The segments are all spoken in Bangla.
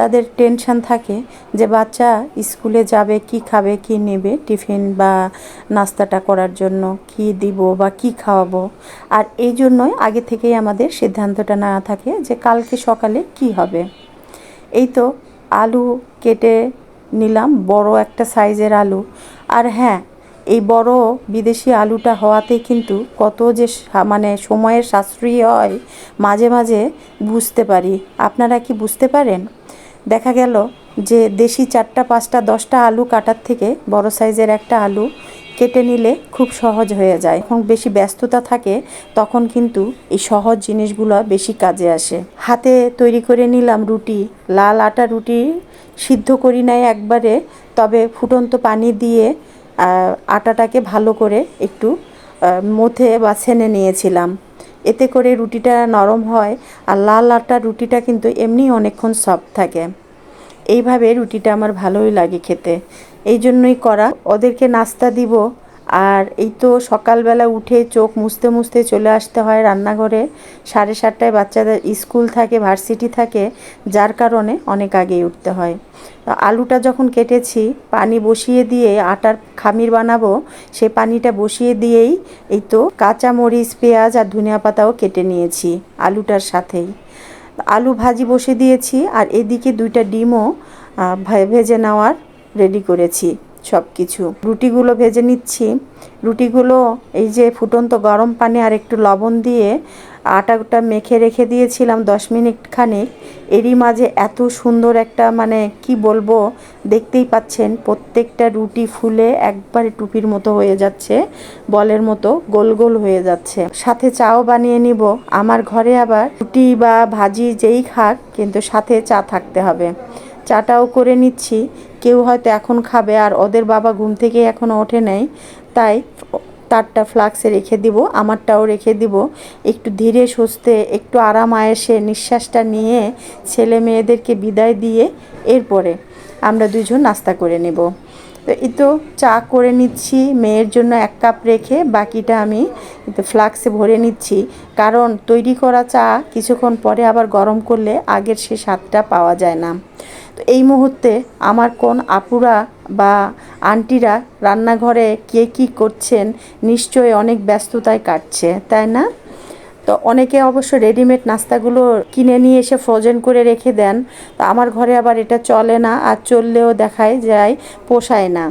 তাদের টেনশন থাকে যে বাচ্চা স্কুলে যাবে, কি খাবে, কি নেবে টিফিন বা নাস্তাটা করার জন্য, কি দিব বা কি খাওয়াবো। আর এই জন্যই আগে থেকেই আমাদের সিদ্ধান্তটা নেওয়া থাকে যে কালকে সকালে কি হবে। এই তো আলু কেটে নিলাম, বড় একটা সাইজের আলু। আর হ্যাঁ এই বড় বিদেশি আলুটা হওয়াতে কিন্তু কত যে মানে সময়ের সাশ্রয়ী হয়, মাঝে মাঝে বুঝতে পারি। আপনারা কি বুঝতে পারেন? দেখা গেল যে দেশি চারটা, পাঁচটা, দশটা আলু কাটার থেকে বড় সাইজের একটা আলু কেটে নিলে খুব সহজ হয়ে যায়। এখন বেশি ব্যস্ততা থাকে, তখন কিন্তু এই সহজ জিনিসগুলো বেশি কাজে আসে। হাতে তৈরি করে নিলাম রুটি, লাল আটা রুটি সিদ্ধ করি নাই একবারে, তবে ফুটন্ত পানি দিয়ে আটাটাকে ভালো করে একটু মথে বা ছেনে নিয়েছিলাম। এতে করে রুটিটা নরম হয় আর লাল আটার রুটিটা কিন্তু এমনি অনেকক্ষণ সফট থাকে। এইভাবে রুটিটা আমার ভালোই লাগে খেতে। এই জন্যই করা। ওদেরকে নাস্তা দিব আর এই তো সকালবেলা উঠে চোখ মুছতে মুছতে চলে আসতে হয় রান্নাঘরে। সাড়ে সাতটায় বাচ্চাদের স্কুল থাকে, ভার্সিটি থাকে, যার কারণে অনেক আগেই উঠতে হয়। আলুটা যখন কেটেছি, পানি বসিয়ে দিয়ে আটার খামির বানাবো সেই পানিটা বসিয়ে দিয়েই এই তো কাঁচা মরিচ পেঁয়াজ আর ধনিয়া পাতাও কেটে নিয়েছি আলুটার সাথেই। আলু ভাজি বসে দিয়েছি আর এদিকে দুইটা ডিমও ভেজে নেওয়ার রেডি করেছি। সব কিছু রুটিগুলো ভেজে নিচ্ছি। রুটিগুলো এই যে ফুটন্ত গরম পানি আর একটু লবণ দিয়ে আটাটা মেখে রেখে দিয়েছিলাম দশ মিনিট খানিক। এরই মাঝে এত সুন্দর একটা মানে কি বলব, দেখতেই পাচ্ছেন প্রত্যেকটা রুটি ফুলে একবারে টুপির মতো হয়ে যাচ্ছে, বলের মতো গোল গোল হয়ে যাচ্ছে। সাথে চাও বানিয়ে নিব। আমার ঘরে আবার রুটি বা ভাজি যেই খাক, কিন্তু সাথে চা থাকতে হবে। চাটাও করে নিচ্ছি। কেউ হয়তো এখন খাবে আর ওদের বাবা ঘুম থেকে এখনও ওঠে নাই। তাই তারটা ফ্লাক্সে রেখে দিব, আমারটাও রেখে দিব। একটু ধীরে সুস্থে, একটু আরাম আয়েসে নিঃশ্বাসটা নিয়ে ছেলে মেয়েদেরকে বিদায় দিয়ে এরপরে আমরা দুজন নাস্তা করে নেব। তো এই তো চা করে নিচ্ছি, মেয়ের জন্য এক কাপ রেখে বাকিটা আমি ফ্লাক্সে ভরে নিচ্ছি। কারণ তৈরি করা চা কিছুক্ষণ পরে আবার গরম করলে আগের সে স্বাদটা পাওয়া যায় না। তো এই মুহূর্তে আমার কোন আপুরা বা আন্টিরা রান্নাঘরে কে কি করছেন নিশ্চয়ই অনেক ব্যস্ততায় কাটছে, তাই না? তো অনেকে অবশ্য রেডিমেড নাস্তাগুলো কিনে নিয়ে এসে ফ্রোজেন করে রেখে দেন। তো আমার ঘরে আবার এটা চলে না, আর চললেও দেখায় যায় পোষায় না।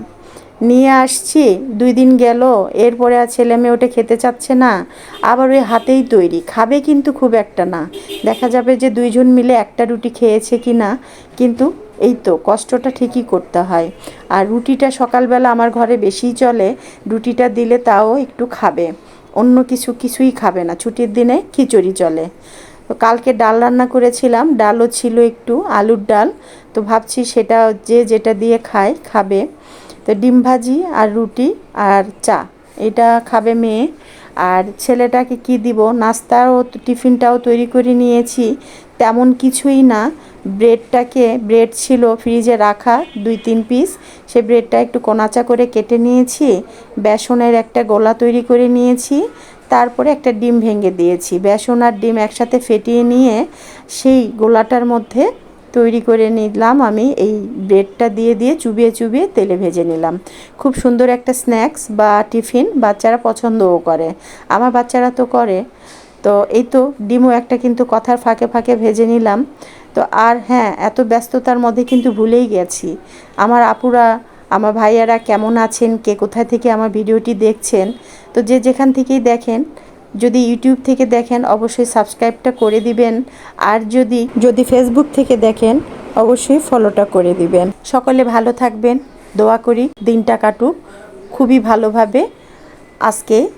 নিয়ে আসছি, দুই দিন গেল, এরপরে আর ছেলে মেয়ে ওটা খেতে চাচ্ছে না, আবার ওই হাতেই তৈরি, খাবে কিন্তু খুব একটা না। দেখা যাবে যে দুইজন মিলে একটা রুটি খেয়েছে কি না, কিন্তু এই তো, কষ্টটা ঠিকই করতে হয়। আর রুটিটা সকালবেলা আমার ঘরে বেশিই চলে, রুটিটা দিলে তাও একটু খাবে। অন্য কিছু কিছুই খাবে না, ছুটির দিনে খিচুড়ি চলে। তো কালকে ডাল রান্না করেছিলাম, ডালও ছিল একটু, আলুর ডাল, তো ভাবছি সেটা যে যেটা দিয়ে খায়, খাবে। তো ডিম ভাজি আর রুটি আর চা। এটা খাবে মেয়ে। আর ছেলেটাকে কি দিব? নাস্তাও, টিফিনটাও তৈরি করে নিয়েছি। তেমন কিছুই না। ব্রেডটাকে, ব্রেড ছিল ফ্রিজে রাখা, দুই, তিন পিস। সে ব্রেডটা একটু কোনাচা করে কেটে নিয়েছি। বেসনের একটা গোলা তৈরি করে নিয়েছি। তারপরে একটা ডিম ভেঙে দিয়েছি। বেসন আর ডিম একসাথে ফেটিয়ে নিয়ে সেই গোলাটার মধ্যে তৈরি করে নিলাম। আমি এই ব্রেডটা দিয়ে দিয়ে চুবিয়ে চুবিয়ে তেলে ভেজে নিলাম। খুব সুন্দর একটা স্ন্যাক্স বা টিফিন বাচ্চারা পছন্দও করে। আমার বাচ্চারা তো করে। তো এই তো ডিমও একটা কিন্তু কথার ফাঁকে ফাঁকে ভেজে নিলাম। তো আর হ্যাঁ এত ব্যস্ততার মধ্যে কিন্তু ভুলেই গেছি। আমার আপুরা, আমার ভাইয়ারা কেমন আছেন, কে কোথায় থেকে আমার ভিডিওটি দেখছেন, তো যে যেখান থেকেই দেখেন যদি ইউটিউব থেকে দেখেন, অবশ্যই সাবস্ক্রাইবটা করে দিবেন। আর যদি যদি ফেসবুক থেকে দেখেন, অবশ্যই ফলোটা করে দিবেন। সকলে ভালো থাকবেন। দোয়া করি দিনটা কাটুক। খুবই ভালোভাবে আজকে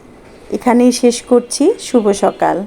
এখানেই শেষ করছি। শুভ সকাল।